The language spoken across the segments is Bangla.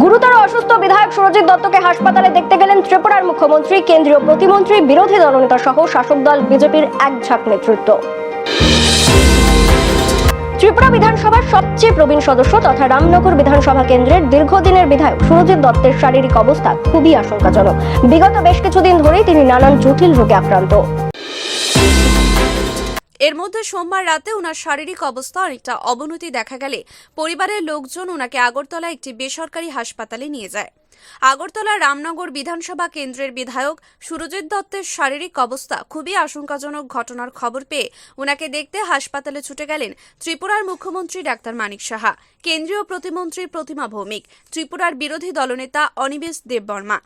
গুরুতর অসুস্থ বিধায়ক সুরজিৎ দত্তকে হাসপাতালে দেখতে গেলেন ত্রিপুরার মুখ্যমন্ত্রী, কেন্দ্রীয় প্রতিমন্ত্রী, বিরোধী দলনেতা সহ শাসক দল, বিজেপির এক ঝাঁক নেতৃত্ব। ত্রিপুরা বিধানসভার সবচেয়ে প্রবীণ সদস্য তথা রামনগর বিধানসভা কেন্দ্রের দীর্ঘদিনের বিধায়ক সুরজিৎ দত্তের শারীরিক অবস্থা খুবই আশঙ্কাজনক। বিগত বেশ কিছুদিন ধরেই তিনি নানান জটিল রোগে আক্রান্ত। এর মধ্যে সোমবার রাতে ওনার শারীরিক অবস্থা অনেকটা অবনতি দেখা গেলে পরিবারের লোকজন ওনাকে আগরতলা একটি বেসরকারি হাসপাতালে নিয়ে যায়। আগরতলা রামনগর বিধানসভা কেন্দ্রের বিধায়ক সুরজিৎ দত্তের শারীরিক অবস্থা খুবই আশঙ্কাজনক ঘটনার খবর পেয়ে ওনাকে দেখতে হাসপাতালে ছুটে গেলেন ত্রিপুরার মুখ্যমন্ত্রী ডাক্তার মানিক সাহা, কেন্দ্রীয় প্রতিমন্ত্রী প্রতিমা ভৌমিক, ত্রিপুরার বিরোধী দলনেতা অনিবেশ দেববর্মা।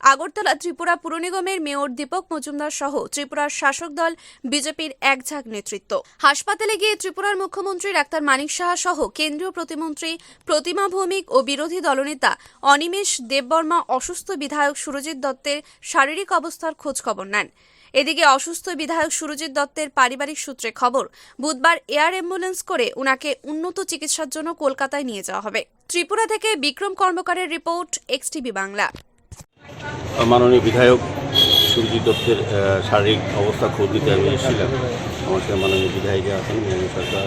আগরতলা ত্রিপুরা পুর নিগমের মেয়র দীপক মজুমদার সহ ত্রিপুরার শাসক দল বিজেপির একঝাঁক নেতৃত্ব। হাসপাতালে গিয়ে ত্রিপুরার মুখ্যমন্ত্রী ডাক্তার মানিক সাহা সহ কেন্দ্রীয় প্রতিমন্ত্রী প্রতিমা ভৌমিক ও বিরোধী দলনেতা অনিমেষ দেববর্মা অসুস্থ বিধায়ক সুরজিৎ দত্তের শারীরিক অবস্থার খোঁজ খবর নেন। এদিকে অসুস্থ বিধায়ক সুরজিৎ দত্তের পারিবারিক সূত্রে খবর, বুধবার এয়ার অ্যাম্বুলেন্স করে উনাকে উন্নত চিকিৎসার জন্য কলকাতায় নিয়ে যাওয়া হবে। ত্রিপুরা থেকে বিক্রম কর্মকারের রিপোর্ট এক্সটিভি বাংলা। মাননীয় বিধায়ক সুরজিৎ দত্তের শারীরিক অবস্থা খোঁজ দিতে আমি এসেছিলাম। আমার সাথে মাননীয় বিধায়িকা আছেন মৌমিক সরকার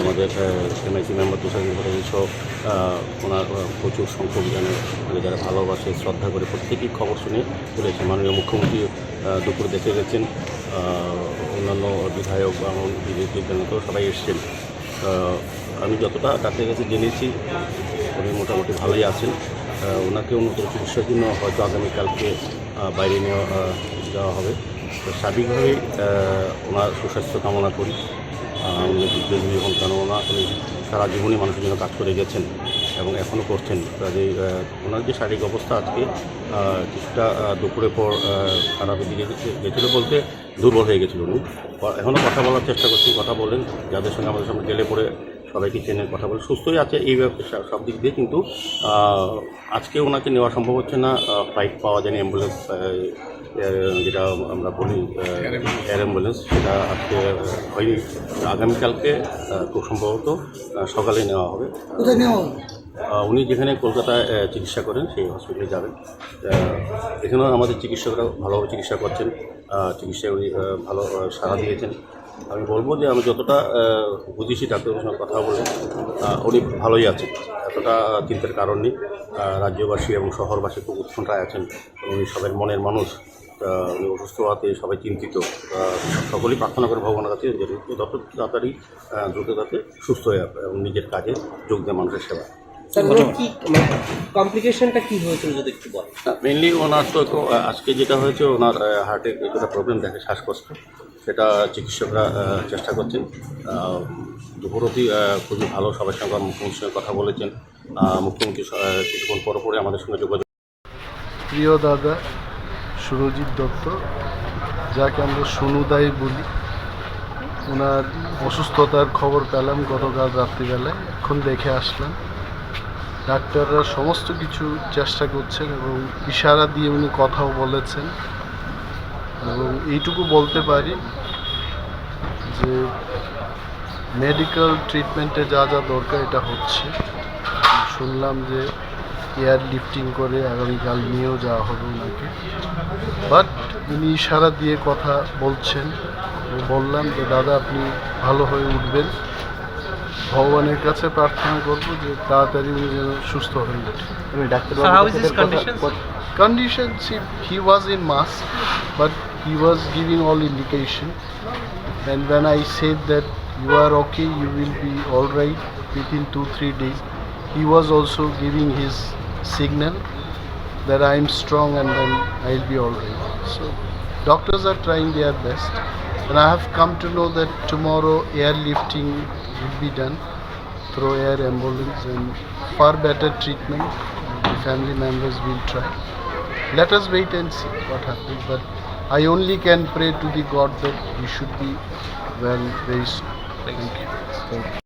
আমাদের এমআইসি মেম্বার তুষার সহ আহ, ওনার প্রচুর সংখ্যক জানে যারা ভালোবাসে শ্রদ্ধা করে প্রত্যেকেই খবর শুনে চলেছে মাননীয় মুখ্যমন্ত্রী দুপুরে দেখে গেছেন অন্যান্য বিধায়ক বা বিজেপির নেতাও সবাই এসছেন। আমি যতটা ডাক্তার কাছে জেনেছি উনি মোটামুটি ভালোই আছেন। ওনাকে উন্নত চিকিৎসার জন্য হয়তো আগামীকালকে বাইরে আহ, যাওয়া হবে। তো স্বাভাবিকভাবেই ওনার সুস্বাস্থ্য কামনা করি। উনি এবং কেননা উনি সারা জীবনই মানুষের জন্য কাজ করে গেছেন এবং এখনও করছেন। কাজেই ওনার যে শারীরিক অবস্থা আজকে কিছুটা আহ, দুপুরের পর খারাপের দিকে গেছিল বলতে দুর্বল হয়ে গেছিল। উনি এখনও কথা বলার চেষ্টা করছি কথা বলেন। যাদের সঙ্গে আমাদের সঙ্গে গেলে পরে সবাইকে চেনে কথা বলে সুস্থই আছে এই ব্যাপারে সব- দিক দিয়ে কিন্তু আজকে ওনাকে নেওয়া সম্ভব হচ্ছে না ফ্লাইট পাওয়া যায়নি অ্যাম্বুলেন্স যেটা আমরা বলি এয়ার অ্যাম্বুলেন্স সেটা আজকে হয়নি। আগামীকালকে খুব সম্ভবত সকালে নেওয়া হবে। নেওয়া উনি যেখানে কলকাতায় চিকিৎসা করেন সেই হসপিটালে যাবেন। এখানেও আমাদের চিকিৎসকরা ভালোভাবে চিকিৎসা করছেন। চিকিৎসায় উনি ভালো সাড়া দিয়েছেন। আমি বলব যে আমি যতটা বুঝেছি ডাক্তারের সঙ্গে কথা বলে উনি ভালোই আছেন। এতটা চিন্তার কারণ নেই। রাজ্যবাসী এবং শহরবাসী খুব উৎকণ্ঠায় আছেন। উনি সবাই মনের মানুষ। উনি অসুস্থ হওয়াতে সবাই চিন্তিত। সকলেই প্রার্থনা করে ভগবানের কাছে যত তাড়াতাড়ি দ্রুত তাতে সুস্থ হয়ে যাবে এবং নিজের কাজে যোগ দেয় মানুষের সেবা। মানে কমপ্লিকেশনটা কি হয়েছিল যদি একটু বলেন? মেনলি ওনার তো আজকে যেটা হয়েছে ওনার হার্টে কিছুটা প্রবলেম দেখে শ্বাসকষ্ট। সেটা চিকিৎসকরা চেষ্টা করছেন। আহ, দুপুর অবধি খুবই ভালো সবার সঙ্গে মুখ্যমন্ত্রীর সঙ্গে কথা বলেছেন। মুখ্যমন্ত্রী কিছুক্ষণ পর পরে আমাদের সঙ্গে যোগাযোগ প্রিয় দাদা সুরজিৎ দত্ত যাকে আমরা সোনুদাই বলি ওনার অসুস্থতার খবর পেলাম গতকাল রাত্রিবেলায়। এখন দেখে আসলাম ডাক্তাররা সমস্ত কিছু চেষ্টা করছেন এবং ইশারা দিয়ে উনি কথাও বলেছেন। এবং এইটুকু বলতে পারি যে মেডিকেল ট্রিটমেন্টে যা যা দরকার এটা হচ্ছে। শুনলাম যে এয়ার লিফটিং করে আগামীকাল নিয়েও যাওয়া হবে ওনাকে। বাট উনি ইশারা দিয়ে কথা বলছেন বললাম যে দাদা আপনি ভালো হয়ে উঠবেন। ভগবানের কাছে প্রার্থনা করব যে তাড়াতাড়ি উনি যেন সুস্থ হয়ে ওঠে how is his condition? condition see, he was giving all indication. And when i said that you are okay you will be all right within two three days he was also giving his signal that i am strong and then i'll be all right. So doctors are trying their best. And i have come to know that tomorrow airlifting will be done through air ambulance and far better treatment. The family members will try. Let us wait and see what happens but i only can pray to the god that he should be well raised. thank you, thank you.